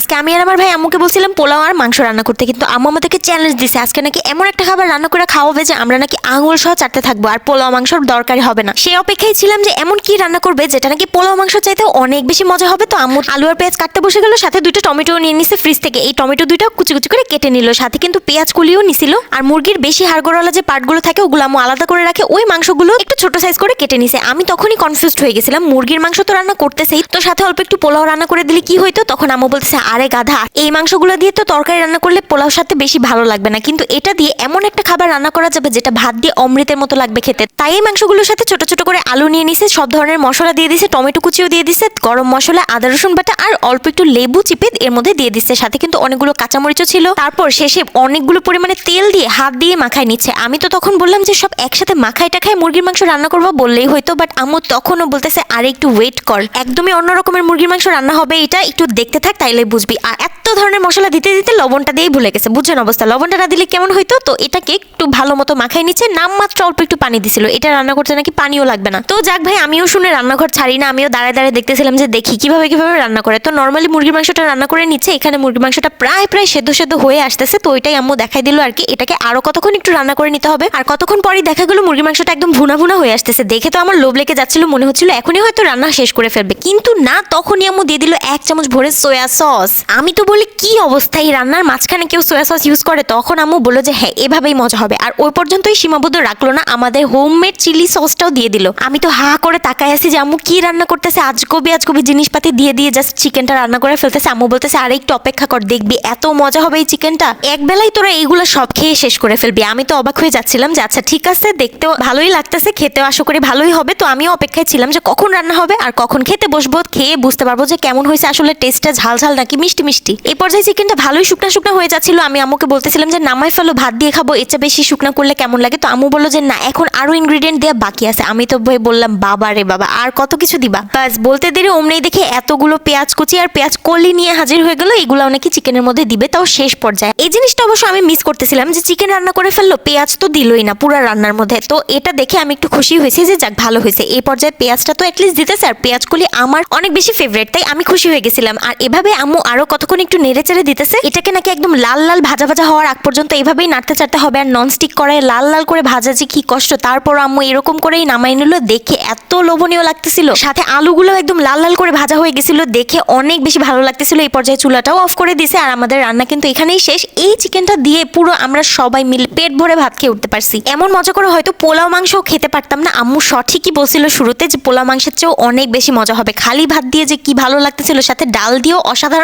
আজকে আমি আর আমার ভাই আম্মুকে বলছিলাম পোলাও আর মাংস রান্না করতে, কিন্তু আম্মু আমাদেরকে চ্যালেঞ্জ দিছে। আজকে নাকি এমন একটা খাবার রান্না করে খাওয়াবে যে আমরা নাকি আঙুল সহ চাটতে থাকব আর পোলাও মাংসর দরকারই হবে না। সেই অপেক্ষায় ছিলাম যে এমন কি রান্না করবে যেটা নাকি পোলাও মাংস চাইতে অনেক বেশি মজা হবে। তো আম্মু আলু আর পেঁয়াজ কাটতে বসে গেল, সাথে দুটো টমেটো নিয়ে নিছে ফ্রিজ থেকে। এই টমেটো দুইটা কুচি কুচি করে কেটে নিল, সাথে কিন্তু পেঁয়াজ কুলিও নিছিল। আর মুরগির বেশি হাড়গোড়ালা যে পার্টগুলো থাকে, ওগুলো আম্মু আলাদা করে রাখে। ওই মাংসগুলো একটু ছোট সাইজ করে কেটে নিছে। আমি তখনই কনফিউজড হয়ে গেছিলাম, মুরগির মাংস তো রান্না করতেছেই। তো সাথে অল্প একটু পোলাও রান্না করে দিলে কি হইতো? তখন আম্মু বলতেছে আরে গাধা, এই মাংসগুলো দিয়ে তো তরকারি রান্না করলে পোলাও সাথে বেশি ভালো লাগবে না। কিন্তু এটা দিয়ে এমন একটা খাবার রান্না করা যাবে যেটা ভাত দিয়ে অমৃতের মতো লাগবে খেতে। তাই এই মাংসগুলোর সাথে ছোট ছোট করে আলু নিয়ে নিছে, সব ধরনের মশলা দিয়ে দিছে, টমেটো কুচিও দিয়ে দিছে, গরম মশলা, আদা, রসুন বাটা আর অল্প একটু লেবু চিপে এর মধ্যে দিয়ে দিচ্ছে সাথে কিন্তু অনেকগুলো কাঁচামরিচও ছিল। তারপর শেষে অনেকগুলো পরিমাণে তেল দিয়ে হাত দিয়ে মাখায় নিচ্ছে। আমি তো তখন বললাম যে সব একসাথে মাখায় টাখায় মুরগির মাংস রান্না করব বললেই হয়তো বাট আম্মু তখনও বলতেছে, আরে একটু ওয়েট কর। একদমই অন্যরকমের মুরগির মাংস রান্না হবে এটা, একটু দেখতে থাক, তাইলে বুঝবি আর এত ধরনের মশলা দিতে দিতে লবণটা দিয়েই ভুলে গেছে। বুঝছেন অবস্থা, লবণটা না দিলে কেমন হইতো? তো এটাকে একটু ভালো মতো মাখাই নিচ্ছে নাম মাত্র অল্প একটু পানি দিছিল। এটা রান্না করতে নাকি পানিও লাগবে না। তো যাক ভাই, আমিও শুনে রান্নাঘর ছাড়ি না, আমিও দাঁড়ায় দাঁড়ায় দেখতেছিলাম যে দেখি কীভাবে কীভাবে রান্না করে। তো নর্মালি মুরগির মাংসটা রান্না করে নিচ্ছে, এখানে মুরগির মাংসটা প্রায় প্রায় সেদ্ধ সেদ্ধ হয়ে আসতেছে। তো ওইটাই আম্মু দেখাই দিল আর কি, এটাকে আরও কতক্ষণ একটু রান্না করে নিতে হবে। আর কতক্ষণ পরই দেখা গেলো মুরগির মাংসটা একদম ভুনা ভুনা হয়ে আসতেছে। দেখে তো আমার লোভ লেগে যাচ্ছিল, মনে হচ্ছিল এখনই হয়তো রান্না শেষ করে ফেলবে। কিন্তু না, তখনই আম্মু দিয়ে দিল এক চামচ ভরে সয়া সস। আমি তো বলি কি অবস্থা এই রান্নার মাঝখানে কেউ সয়া সস ইউজ করে, তখন আম্মু বলল যে হ্যাঁ এভাবেই মজা হবে। আর ওই পর্যন্তই সীমাবদ্ধ রাখল না, আমাদের হোমমেড চিলি সসটাও দিয়ে দিল। আমি তো হা করে তাকায় আছি যে, আম্মু, কি রান্না করতেছে? আজকবি আজকবি জিনিসপাতি দিয়ে দিয়ে জাস্ট চিকেনটা রান্না করে ফেলতেছে। আম্মু বলতেছে, আর, একটু অপেক্ষা কর, দেখবি এত মজা হবে এই চিকেনটা এক বেলায় তোরা এইগুলো সব খেয়ে শেষ করে ফেলবি। আমি তো অবাক হয়ে যাচ্ছিলাম যে আচ্ছা ঠিক আছে, দেখতেও ভালোই লাগতেছে, খেতেও আশা করি ভালোই হবে। তো আমিও অপেক্ষায় ছিলাম যে, কখন রান্না হবে? আর কখন খেতে বসবো, খেয়ে বুঝতে পারব যে, কেমন হয়েছে আসলে টেস্টটা ঝাল ঝাল নাকি মিষ্টি মিষ্টি? এই পর্যায়ে চিকেনটা ভালোই শুকনা শুকনা হয়ে যাচ্ছিল। আমি আম্মুকে বলতেছিলাম যে, নামাই ফেলো, ভাত দিয়ে খাব চেয়ে বেশি শুকনা করলে কেমন লাগে? তো আম্মু বলল যে, না, এখন আরও ইনগ্রিডিয়েন্ট দেওয়া বাকি আছে। আমি তো ভাই বললাম, বাবা রে বাবা, আর কত কিছু দিবা? বাস, বলতে দেরি অমনেই দেখে এতগুলো পেঁয়াজ কুচি আর পেঁয়াজ কলি নিয়ে হাজির হয়ে গেলো। এগুলো নাকি চিকেনের মধ্যে দিবে, তাও শেষ পর্যায়ে। এই জিনিসটা অবশ্য আমি মিস করতেছিলাম যে চিকেন রান্না করে ফেলল, পেঁয়াজ তো দিলই না পুরো রান্নার মধ্যে। তো এটা দেখে আমি একটু খুশি হয়েছি যে, যাক, ভালো হয়েছে। এই পর্যায়ে পেঁয়াজটা তো অ্যাটলিস্ট দিতেছে, আর পেঁয়াজ কলি আমার অনেক বেশি ফেভারিট তাই আমি খুশি হয়ে গেছিলাম। আর এভাবে আম্মু আরও কতক্ষণ একটু নেড়ে চেড়ে দিতেছে? এটাকে নাকি একদম লাল লাল ভাজা ভাজা হওয়ার আগ পর্যন্ত এইভাবেই নাড়তে চাড়তে হবে আর ননস্টিক করায় লাল লাল করে ভাজা যে কি কষ্ট, তারপর আম্মু এরকম করেই নামাই নিল, দেখে এত লোভনীয় লাগতেছিল। সাথে আলুগুলো একদম লাল লাল করে ভাজা হয়ে গেছিল, দেখে অনেক বেশি ভালো লাগতেছিল। এই পর্যায়ে চুলাটাও অফ করে দিছে আর আমাদের রান্না কিন্তু এখানেই শেষ। এই চিকেনটা দিয়ে পুরো আমরা সবাই মিলে পেট ভরে ভাত খেয়ে উঠতে পারছি। এমন মজা করে হয়তো পোলাও মাংসও খেতে পারতাম না। আম্মু সঠিকই বলছিল শুরুতে যে পোলাও মাংসের চেয়েও অনেক বেশি মজা হবে। খালি ভাত দিয়ে যে কি ভালো লাগতেছিল, সাথে ডাল দিয়েও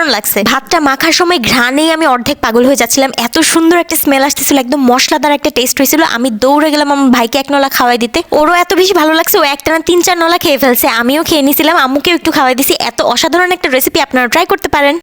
অসাধারণ লাগছে। ভাতটা মাখার সময় ঘ্রাণেই আমি অর্ধেক পাগল হয়ে যাচ্ছিলাম। এত সুন্দর একটা স্মেল আসতেছিল, একদম মশলাদার একটা টেস্ট হয়েছিল। আমি দৌড়ে গেলাম আমার ভাইকে এক নলা খাওয়াই দিতে। ওরও এত বেশি ভালো লাগছে, ও একটা না তিন চার নলা খেয়ে ফেলছে। আমিও খেয়ে নিয়েছিলাম আম্মুকেও একটু খাওয়াই দিছি। এত অসাধারণ একটা রেসিপি আপনারা ট্রাই করতে পারেন।